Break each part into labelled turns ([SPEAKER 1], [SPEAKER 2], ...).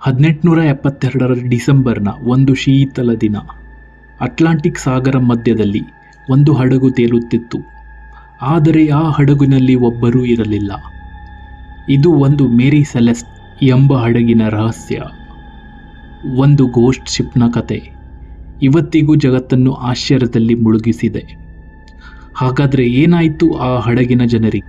[SPEAKER 1] ಹದಿನೆಂಟುನೂರ ಎಪ್ಪತ್ತೆರಡರ ಡಿಸೆಂಬರ್ನ ಒಂದು ಶೀತಲ ದಿನ. ಅಟ್ಲಾಂಟಿಕ್ ಸಾಗರ ಮಧ್ಯದಲ್ಲಿ ಒಂದು ಹಡಗು ತೇಲುತ್ತಿತ್ತು. ಆದರೆ ಆ ಹಡಗಿನಲ್ಲಿ ಒಬ್ಬರೂ ಇರಲಿಲ್ಲ. ಇದು ಒಂದು ಮೇರಿ ಸೆಲೆಸ್ಟ್ ಎಂಬ ಹಡಗಿನ ರಹಸ್ಯ. ಒಂದು ಗೋಸ್ಟ್ ಶಿಪ್ನ ಕತೆ ಇವತ್ತಿಗೂ ಜಗತ್ತನ್ನು ಆಶ್ಚರ್ಯದಲ್ಲಿ ಮುಳುಗಿಸಿದೆ. ಹಾಗಾದರೆ ಏನಾಯಿತು ಆ ಹಡಗಿನ ಜನರಿಗೆ?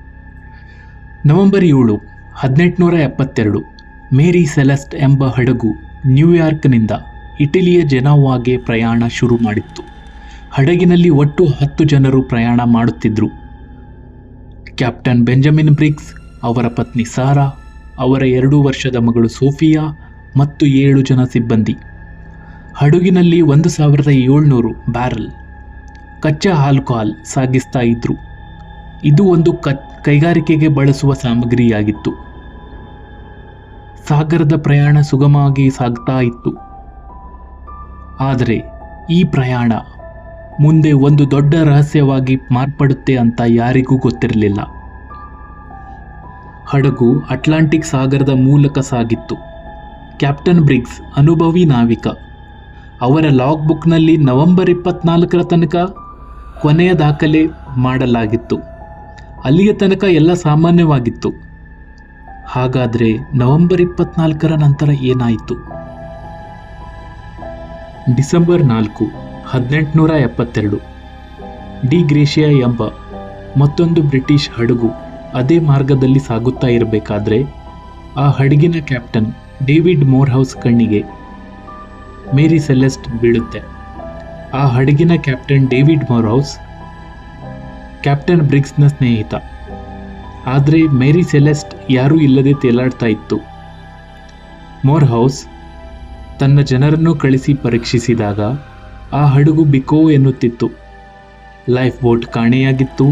[SPEAKER 1] ನವೆಂಬರ್ ಏಳು, ಹದಿನೆಂಟುನೂರ ಎಪ್ಪತ್ತೆರಡು. ಮೇರಿ ಸೆಲೆಸ್ಟ್ ಎಂಬ ಹಡಗು ನ್ಯೂಯಾರ್ಕ್ನಿಂದ ಇಟಲಿಯ ಜೆನೋವಾಗೆ ಪ್ರಯಾಣ ಶುರು ಮಾಡಿತ್ತು. ಹಡಗಿನಲ್ಲಿ ಒಟ್ಟು ಹತ್ತು ಜನರು ಪ್ರಯಾಣ ಮಾಡುತ್ತಿದ್ದರು ಕ್ಯಾಪ್ಟನ್ ಬೆಂಜಮಿನ್ ಬ್ರಿಕ್ಸ್ ಅವರ ಪತ್ನಿ ಸಾರಾ, ಅವರ ಎರಡು ವರ್ಷದ ಮಗಳು ಸೋಫಿಯಾ ಮತ್ತು ಏಳು ಜನ ಸಿಬ್ಬಂದಿ. ಹಡಗಿನಲ್ಲಿ ಒಂದು ಸಾವಿರದ ಏಳ್ನೂರು ಬ್ಯಾರಲ್. ಕಚ್ಚಾ ಆಲ್ಕೋಹಾಲ್ ಸಾಗಿಸ್ತಾ ಇದ್ದರು ಇದು ಒಂದು ಕೈಗಾರಿಕೆಗೆ ಬಳಸುವ ಸಾಮಗ್ರಿಯಾಗಿತ್ತು. ಸಾಗರದ ಪ್ರಯಾಣ ಸುಗಮವಾಗಿ ಸಾಗ್ತಾ ಇತ್ತು. ಆದರೆ ಈ ಪ್ರಯಾಣ ಮುಂದೆ ಒಂದು ದೊಡ್ಡ ರಹಸ್ಯವಾಗಿ ಮಾರ್ಪಡುತ್ತೆ ಅಂತ ಯಾರಿಗೂ ಗೊತ್ತಿರಲಿಲ್ಲ. ಹಡಗು ಅಟ್ಲಾಂಟಿಕ್ ಸಾಗರದ ಮೂಲಕ ಸಾಗಿತ್ತು. ಕ್ಯಾಪ್ಟನ್ ಬ್ರಿಗ್ಸ್ ಅನುಭವಿ ನಾವಿಕ. ಅವರ ಲಾಗ್ ಬುಕ್ನಲ್ಲಿ ನವೆಂಬರ್ ಇಪ್ಪತ್ನಾಲ್ಕರ ತನಕ ಕೊನೆಯ ದಾಖಲೆ ಮಾಡಲಾಗಿತ್ತು. ಅಲ್ಲಿಯ ತನಕ ಎಲ್ಲ ಸಾಮಾನ್ಯವಾಗಿತ್ತು. ಹಾಗಾದರೆ ನವೆಂಬರ್ ಇಪ್ಪತ್ನಾಲ್ಕರ ನಂತರ ಏನಾಯಿತು? ಡಿಸೆಂಬರ್ ನಾಲ್ಕು, ಹದಿನೆಂಟುನೂರ ಎಪ್ಪತ್ತೆರಡು. ಡಿ ಗ್ರೇಷಿಯಾ ಎಂಬ ಮತ್ತೊಂದು ಬ್ರಿಟಿಷ್ ಹಡಗು ಅದೇ ಮಾರ್ಗದಲ್ಲಿ ಸಾಗುತ್ತಾ ಇರಬೇಕಾದ್ರೆ ಆ ಹಡಗಿನ ಕ್ಯಾಪ್ಟನ್ ಡೇವಿಡ್ ಮೋರ್ಹೌಸ್ ಕಣ್ಣಿಗೆ ಮೇರಿ ಸೆಲೆಸ್ಟ್ ಬೀಳುತ್ತೆ. ಆ ಹಡಗಿನ ಕ್ಯಾಪ್ಟನ್ ಡೇವಿಡ್ ಮೋರ್ಹೌಸ್, ಕ್ಯಾಪ್ಟನ್ ಬ್ರಿಗ್ಸ್ನ ಸ್ನೇಹಿತ. ಆದರೆ ಮೇರಿ ಸೆಲೆಸ್ಟ್ ಯಾರೂ ಇಲ್ಲದೆ ತೇಲಾಡ್ತಾ ಇತ್ತು. ಮೋರ್ ಹೌಸ್ ತನ್ನ ಜನರನ್ನು ಕಳಿಸಿ ಪರೀಕ್ಷಿಸಿದಾಗ ಆ ಹಡಗು ಬಿಕೋ ಎನ್ನುತ್ತಿತ್ತು. ಲೈಫ್ ಬೋಟ್ ಕಾಣೆಯಾಗಿತ್ತು,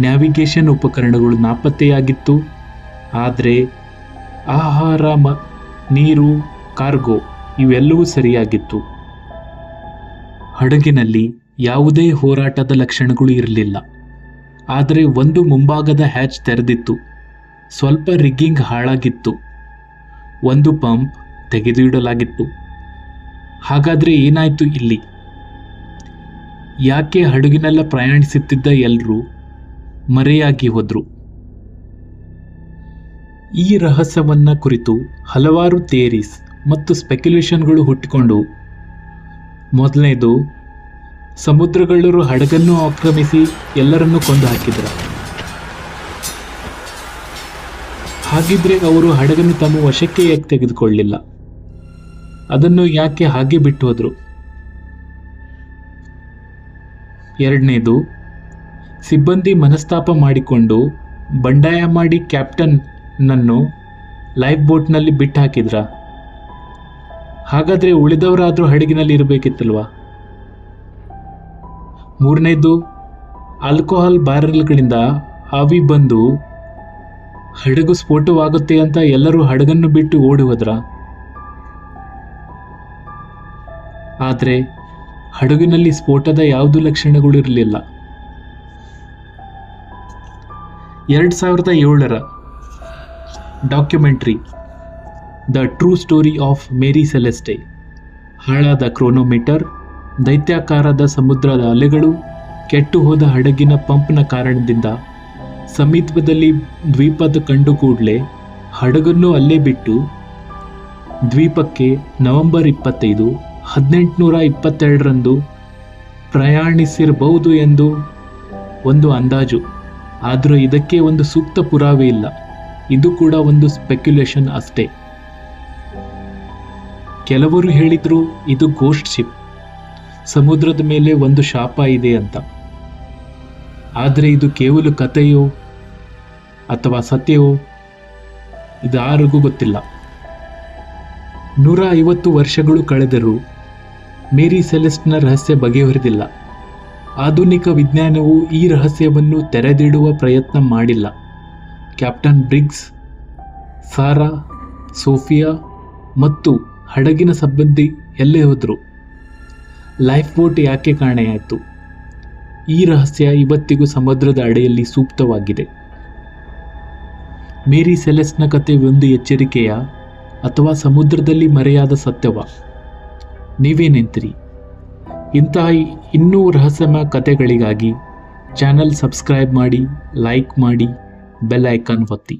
[SPEAKER 1] ನ್ಯಾವಿಗೇಷನ್ ಉಪಕರಣಗಳು ನಾಪತ್ತೆಯಾಗಿತ್ತು ಆದರೆ ಆಹಾರ, ಮ, ನೀರು, ಕಾರ್ಗೋ ಇವೆಲ್ಲವೂ ಸರಿಯಾಗಿತ್ತು. ಹಡಗಿನಲ್ಲಿ ಯಾವುದೇ ಹೋರಾಟದ ಲಕ್ಷಣಗಳು ಇರಲಿಲ್ಲ. ಆದರೆ ಒಂದು ಮುಂಭಾಗದ ಹ್ಯಾಚ್ ತೆರೆದಿತ್ತು. ಸ್ವಲ್ಪ ರಿಗ್ಗಿಂಗ್ ಹಾಳಾಗಿತ್ತು. ಒಂದು ಪಂಪ್ ತೆಗೆದಿಡಲಾಗಿತ್ತು. ಹಾಗಾದರೆ ಏನಾಯಿತು ಇಲ್ಲಿ? ಯಾಕೆ ಹಡಗಿನೆಲ್ಲ ಪ್ರಯಾಣಿಸುತ್ತಿದ್ದ ಎಲ್ಲರೂ ಮರೆಯಾಗಿ ಹೋದರು? ಈ ರಹಸ್ಯವನ್ನು ಕುರಿತು ಹಲವಾರು ಥಿಯರೀಸ್ ಮತ್ತು ಸ್ಪೆಕ್ಯುಲೇಷನ್ಗಳು ಹುಟ್ಟಿಕೊಂಡು, ಮೊದಲನೇದು ಸಮುದ್ರಗಳರು ಹಡಗನ್ನು ಆಕ್ರಮಿಸಿ ಎಲ್ಲರನ್ನೂ ಕೊಂದು ಹಾಕಿದ್ರು ಹಾಗಿದ್ರೆ ಅವರು ಹಡಗನ್ನು ತಮ್ಮ ವಶಕ್ಕೆ ಯಾಕೆ ತೆಗೆದುಕೊಳ್ಳಿಲ್ಲ ಅದನ್ನು ಯಾಕೆ ಹಾಗೆ ಬಿಟ್ಟು ಹೋದರು ಎರಡನೇದು, ಸಿಬ್ಬಂದಿ ಮನಸ್ತಾಪ ಮಾಡಿಕೊಂಡು ಬಂಡಾಯ ಮಾಡಿ ಕ್ಯಾಪ್ಟನ್ನನ್ನು ಲೈಫ್ ಬೋಟ್ನಲ್ಲಿ ಬಿಟ್ಟು ಹಾಕಿದ್ರ ಹಾಗಾದ್ರೆ ಉಳಿದವರಾದರೂ ಹಡಗಿನಲ್ಲಿ ಇರಬೇಕಿತ್ತಲ್ವಾ ಮೂರನೇದು ಆಲ್ಕೋಹಾಲ್ ಬ್ಯಾರಲ್ಗಳಿಂದ ಆವಿ ಬಂದು ಹಡಗು ಸ್ಫೋಟವಾಗುತ್ತೆ ಅಂತ ಎಲ್ಲರೂ ಹಡಗನ್ನು ಬಿಟ್ಟು ಓಡಿ ಹೋದ್ರ ಆದರೆ ಹಡಗಿನಲ್ಲಿ ಸ್ಫೋಟದ ಯಾವುದೂ ಲಕ್ಷಣಗಳು ಇರಲಿಲ್ಲ. ಎರಡು ಸಾವಿರದ ಏಳರ documentary the true story of Mary Celeste ಹಾಳಾದ ಕ್ರೋನೋಮೀಟರ್ ದೈತ್ಯಾಕಾರದ ಸಮುದ್ರದ ಅಲೆಗಳು ಕೆಟ್ಟು ಹೋದ ಹಡಗಿನ ಪಂಪ್ನ ಕಾರಣದಿಂದ ಸಮೀಪದಲ್ಲಿ ದ್ವೀಪದ ಕಂಡು ಕೂಡಲೇ ಹಡಗನ್ನು ಅಲ್ಲೇ ಬಿಟ್ಟು ದ್ವೀಪಕ್ಕೆ ನವೆಂಬರ್ ಇಪ್ಪತ್ತೈದು ಹದಿನೆಂಟುನೂರ ಇಪ್ಪತ್ತೆರಡರಂದು ಪ್ರಯಾಣಿಸಿರಬಹುದು ಎಂದು ಒಂದು ಅಂದಾಜು. ಆದರೂ ಇದಕ್ಕೆ ಒಂದು ಸೂಕ್ತ ಪುರಾವೆ ಇಲ್ಲ. ಇದು ಕೂಡ ಒಂದು ಸ್ಪೆಕ್ಯುಲೇಷನ್ ಅಷ್ಟೇ. ಕೆಲವರು ಹೇಳಿದರು ಇದು ಗೋಸ್ಟ್ ಶಿಪ್ ಸಮುದ್ರದ ಮೇಲೆ ಒಂದು ಶಾಪ ಇದೆ ಅಂತ. ಆದರೆ ಇದು ಕೇವಲ ಕಥೆಯೋ ಅಥವಾ ಸತ್ಯವೋ? ಇದು ಯಾರಿಗೂ ಗೊತ್ತಿಲ್ಲ. ನೂರ ಐವತ್ತು ವರ್ಷಗಳು ಕಳೆದರೂ ಮೇರಿ ಸೆಲೆಸ್ಟ್ನ ರಹಸ್ಯ ಬಗೆಹರಿದಿಲ್ಲ. ಆಧುನಿಕ ವಿಜ್ಞಾನವು ಈ ರಹಸ್ಯವನ್ನು ತೆರೆದಿಡುವ ಪ್ರಯತ್ನ ಮಾಡಿಲ್ಲ. ಕ್ಯಾಪ್ಟನ್ ಬ್ರಿಗ್ಸ್, ಸಾರಾ, ಸೋಫಿಯಾ ಮತ್ತು ಹಡಗಿನ ಸಿಬ್ಬಂದಿ ಎಲ್ಲೇ ಹೋದರು. ಲೈಫ್ ಬೋಟ್ ಯಾಕೆ ಕಾಣೆಯಾಯಿತು? ಈ ರಹಸ್ಯ ಇವತ್ತಿಗೂ ಸಮುದ್ರದ ಅಡೆಯಲ್ಲಿ ಸೂಕ್ತವಾಗಿದೆ. ಮೇರಿ ಸೆಲೆಸ್ನ ಕತೆ ಒಂದು ಎಚ್ಚರಿಕೆಯ ಅಥವಾ ಸಮುದ್ರದಲ್ಲಿ ಮರೆಯಾದ ಸತ್ಯವ? ನೀವೇನೆಂತಿರಿ ಇಂತಹ ಇನ್ನೂ ರಹಸ್ಯಮಯ ಕಥೆಗಳಿಗಾಗಿ ಚಾನಲ್ ಸಬ್ಸ್ಕ್ರೈಬ್ ಮಾಡಿ, ಲೈಕ್ ಮಾಡಿ, ಬೆಲ್ ಐಕಾನ್ ಒತ್ತಿ.